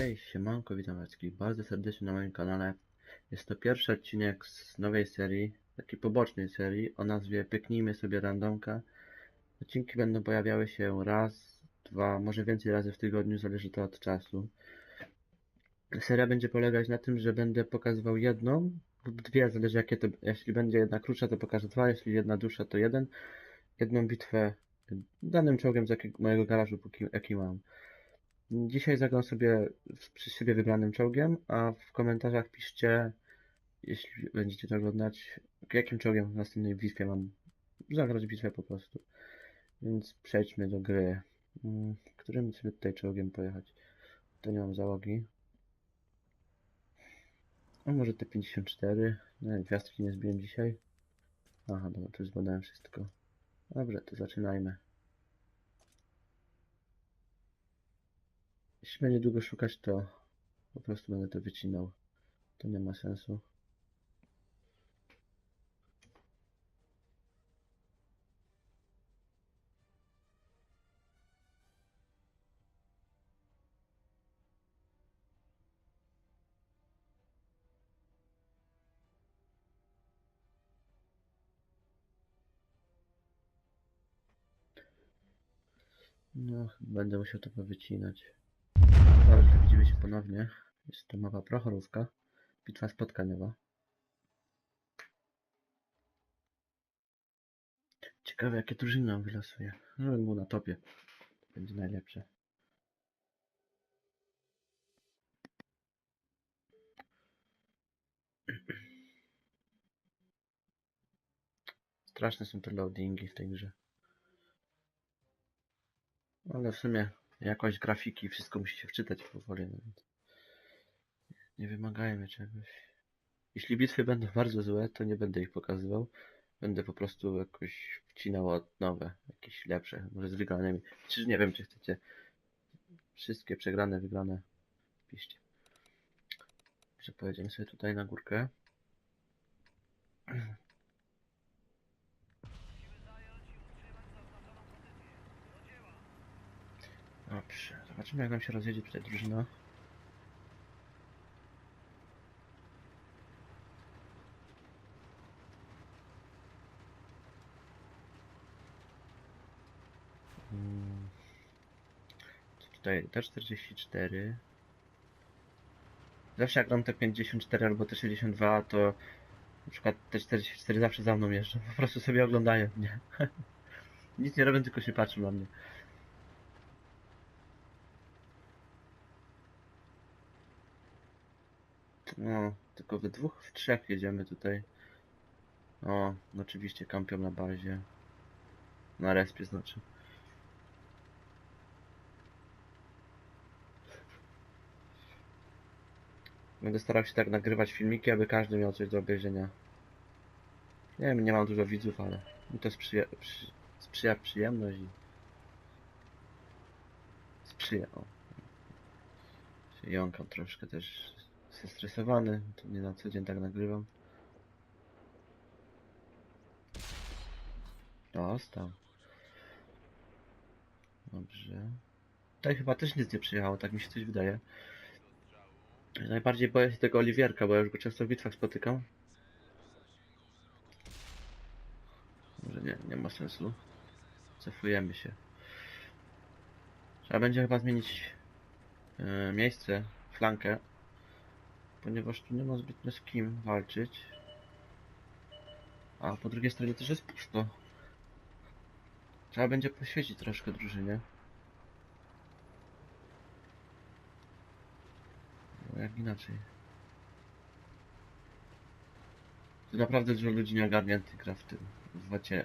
Cześć, siemanko, witam wszystkich bardzo serdecznie na moim kanale. Jest to pierwszy odcinek z nowej serii, takiej pobocznej serii o nazwie Pyknijmy sobie randomka. Odcinki będą pojawiały się raz, dwa, może więcej razy w tygodniu, zależy to od czasu. Seria będzie polegać na tym, że będę pokazywał jedną lub dwie, zależy jakie to, jeśli będzie jedna krótsza to pokażę dwa, jeśli jedna dłuższa to jeden. Jedną bitwę danym czołgiem z jakiego, mojego garażu, póki, jaki mam. Dzisiaj zagram sobie przy siebie wybranym czołgiem, a w komentarzach piszcie, jeśli będziecie to oglądać, jakim czołgiem w następnej bitwie mam zagrać bitwę po prostu. Więc przejdźmy do gry. Mm, Którym sobie tutaj czołgiem pojechać? To nie mam załogi. A może te 54? No, gwiazdki nie zbiłem dzisiaj. Aha, dobra, już zbadałem wszystko. Dobrze, to zaczynajmy. Jeśli będzie długo szukać, to po prostu będę to wycinał. To nie ma sensu. No, będę musiał to powycinać. Ponownie. Jest to mapa Prochorówka. Bitwa spotkaniowa. Ciekawe jakie drużyny nam wylosuje. No był na topie. Będzie najlepsze. Straszne są te loadingi w tej grze. Ale w sumie jakość grafiki, wszystko musi się wczytać powoli, no nie wymagajmy czegoś. Jeśli bitwy będą bardzo złe, to nie będę ich pokazywał. Będę po prostu jakoś wcinał od nowe, jakieś lepsze, może z wygranymi. Czy nie wiem, czy chcecie wszystkie przegrane, wygrane. Piszcie. Że pojedziemy sobie tutaj na górkę. Dobrze, zobaczymy jak nam się rozjedzie tutaj drużyna. Mm. Tutaj T44. Zawsze jak gram te 54 albo te 62, to na przykład te 44 zawsze za mną jeżdżą. Po prostu sobie oglądają mnie. Nic nie robią, tylko się patrzą na mnie. No, tylko we dwóch, w trzech jedziemy tutaj. O, oczywiście kampią na bazie. Na respie znaczy. Będę starał się tak nagrywać filmiki, aby każdy miał coś do obejrzenia. Nie wiem, nie mam dużo widzów, ale mi to sprzyja, przy, sprzyja przyjemność i sprzyja. O. Się jąkam troszkę też zestresowany, to nie na co dzień tak nagrywam. Dostał. Dobrze. Tutaj chyba też nic nie przyjechało, tak mi się coś wydaje. Najbardziej boję się tego Oliwierka, bo ja już go często w bitwach spotykam. Może nie, nie ma sensu. Cofujemy się. Trzeba będzie chyba zmienić e, miejsce, flankę. Ponieważ tu nie ma zbytnio z kim walczyć. A po drugiej stronie też jest pusto. Trzeba będzie poświecić troszkę drużynie. Bo jak inaczej. Tu naprawdę dużo ludzi nie ogarnięty gra w tym.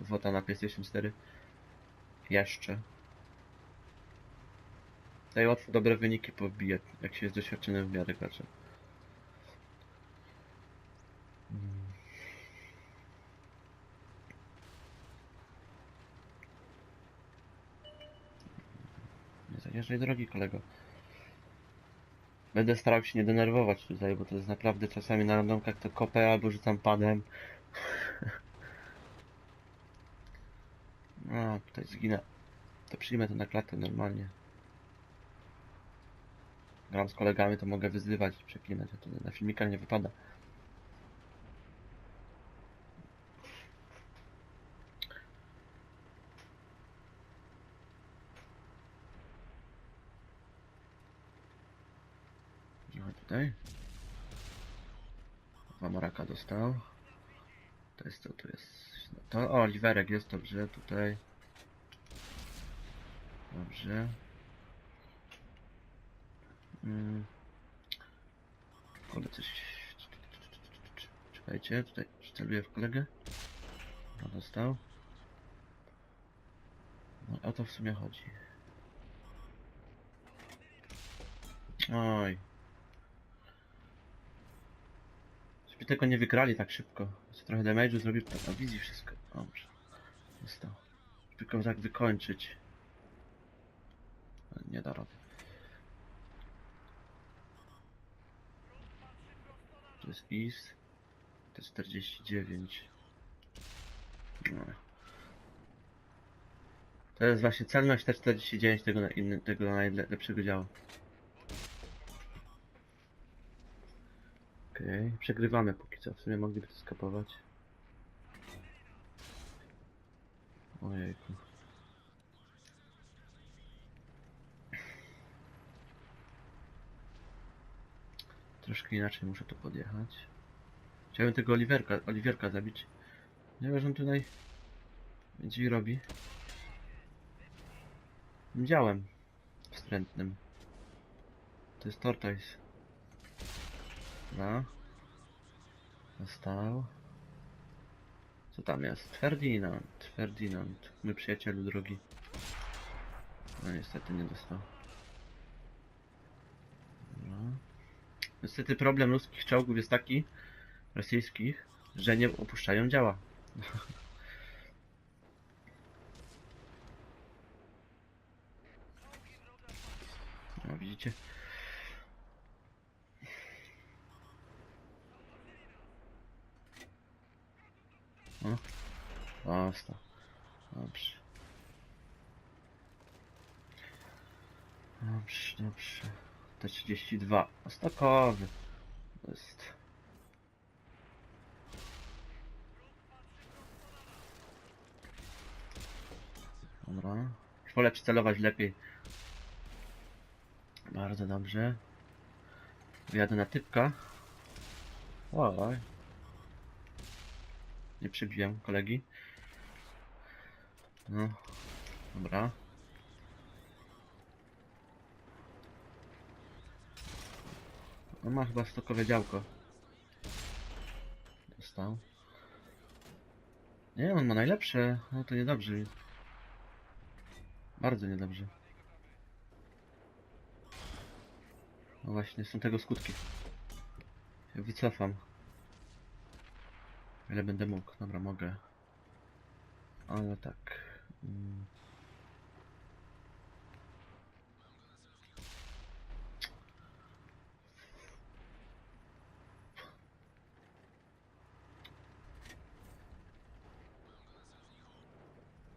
W wota na PlayStation 4. Jeszcze. Tutaj łatwo dobre wyniki pobijać, jak się jest doświadczonym w miarę graczem. Nie zajeżdżaj drogi kolego. Będę starał się nie denerwować tutaj, bo to jest naprawdę czasami na randomkach to kopę albo rzucam padem. No, tutaj zginę. To przyjmę to na klatę normalnie. gram z kolegami, to mogę wyzywać i przeklinać, a to na filmikach nie wypada. Dwa maraka dostał. To jest co tu jest? To o, jest dobrze tutaj. Dobrze. Mm. Kurde, coś... Czekajcie, tutaj celuję w kolegę. No dostał. No o to w sumie chodzi. Oj. Żeby tego nie wygrali tak szybko. Jeszcze trochę damage'u zrobił, to na wizji wszystko. Dobrze. Został. Tylko tak wykończyć. Nie da rady. To jest East. To jest 49. No. To jest właśnie celność T49 tego, na inny, tego najlepszego działu. Okej, przegrywamy póki co. W sumie mogliby to skapować. Ojejku. Troszkę inaczej muszę to podjechać. Chciałem tego Oliverka, Oliwierka zabić. Nie wiem, że on tutaj będzie i robi. Tym Działem wstrętnym. To jest Tortoise. No. Został. Co tam jest? Ferdinand. Ferdinand. Mój przyjacielu drogi. No niestety nie dostał. No. Niestety problem ludzkich czołgów jest taki, rosyjskich, że nie opuszczają działa. No widzicie? O, basta. Dobrze. Dobrze, dobrze. T32. Stokowy. To jest. Dobra. Wolę przycelować lepiej. Bardzo dobrze. Wyjadę na typka. Oj. Nie przebiłem kolegi. No. Dobra. On ma chyba stokowe działko. Dostał. Nie, on ma najlepsze. No to niedobrze. Bardzo niedobrze. No właśnie, są tego skutki. Wycofam. Ile będę mógł? Dobra, mogę. Ale tak. mm.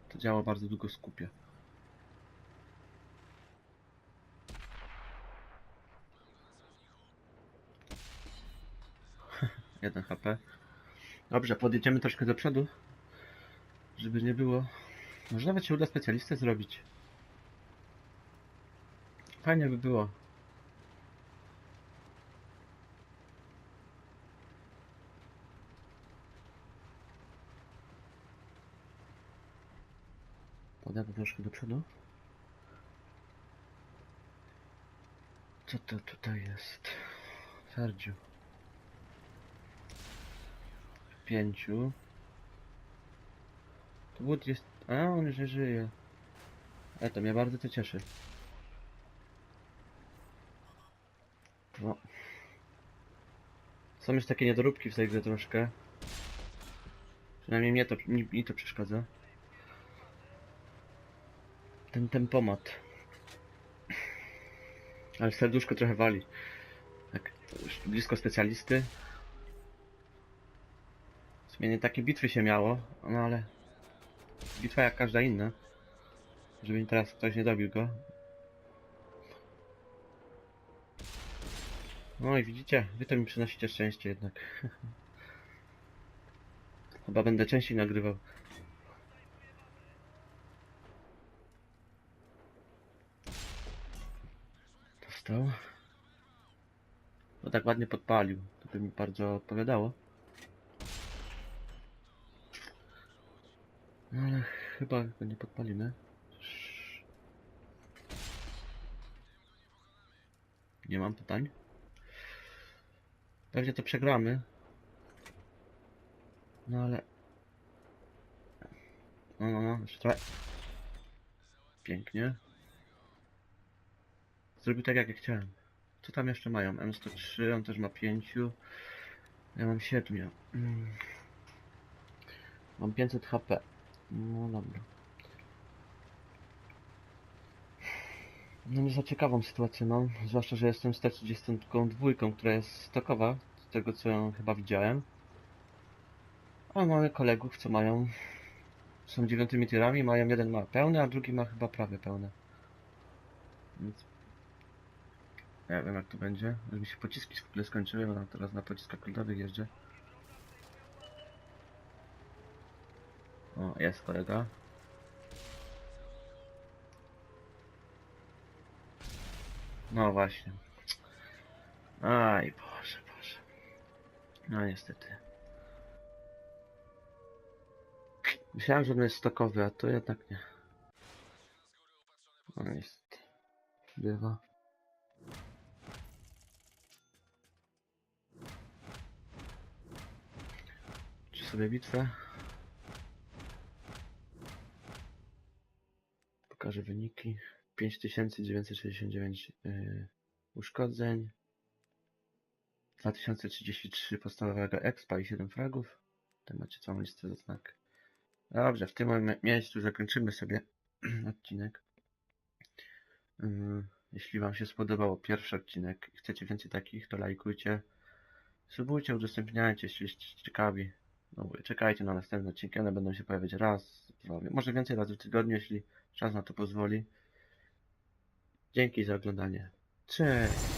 To działa bardzo długo skupie. Jeden HP. Dobrze, podjedziemy troszkę do przodu. Żeby nie było. Może nawet się uda specjalistę zrobić. Fajnie by było. Podjadę troszkę do przodu. Co to tutaj jest? Serdziu. Pięciu. To Wood jest... A, on już nie żyje. Ale to mnie bardzo to cieszy. No. Są już takie niedoróbki w tej grze troszkę. Przynajmniej mnie to, mi, mi to przeszkadza. Ten tempomat. Ale serduszko trochę wali. Tak, blisko specjalisty. W sumie nie takie bitwy się miało, no ale... Bitwa jak każda inna. Żeby teraz ktoś nie dobił go. No i widzicie, wy to mi przynosicie szczęście jednak. Chyba będę częściej nagrywał. Dostał. No tak ładnie podpalił. To by mi bardzo odpowiadało. No ale chyba go nie podpalimy. Nie mam pytań. Pewnie to przegramy. No ale... No, no, no, jeszcze trochę. Pięknie. Zrobił tak jak ja chciałem. Co tam jeszcze mają? M103, on też ma 5. Ja mam 7. Mm. Mam 500 HP. No dobra. No nie za ciekawą sytuację mam, zwłaszcza, że jestem z T32, która jest stokowa, z tego co chyba widziałem. A mamy kolegów, co mają, są dziewiątymi tirami, mają jeden ma pełne, a drugi ma chyba prawie pełne. Więc... Nie wiem jak to będzie, już mi się pociski w skończyły, bo teraz na pociskach kultowych jeżdżę. O, jest kolega. No właśnie. Aj, Boże, Boże. No niestety. Myślałem, że on jest stokowy, a to jednak nie. No niestety. Bywa. Czy sobie bitwę? Pokażę wyniki. 5969 yy, uszkodzeń. 2033 podstawowego expa i 7 fragów. Tutaj macie całą listę znak. Dobrze, w tym miejscu zakończymy sobie odcinek. Yy, Jeśli Wam się spodobał pierwszy odcinek i chcecie więcej takich, to lajkujcie, subujcie, udostępniajcie, jeśli jesteście ciekawi. No, mówię, czekajcie na następne odcinki, one będą się pojawiać raz, może więcej razy w tygodniu, jeśli czas na to pozwoli. Dzięki za oglądanie. Cześć!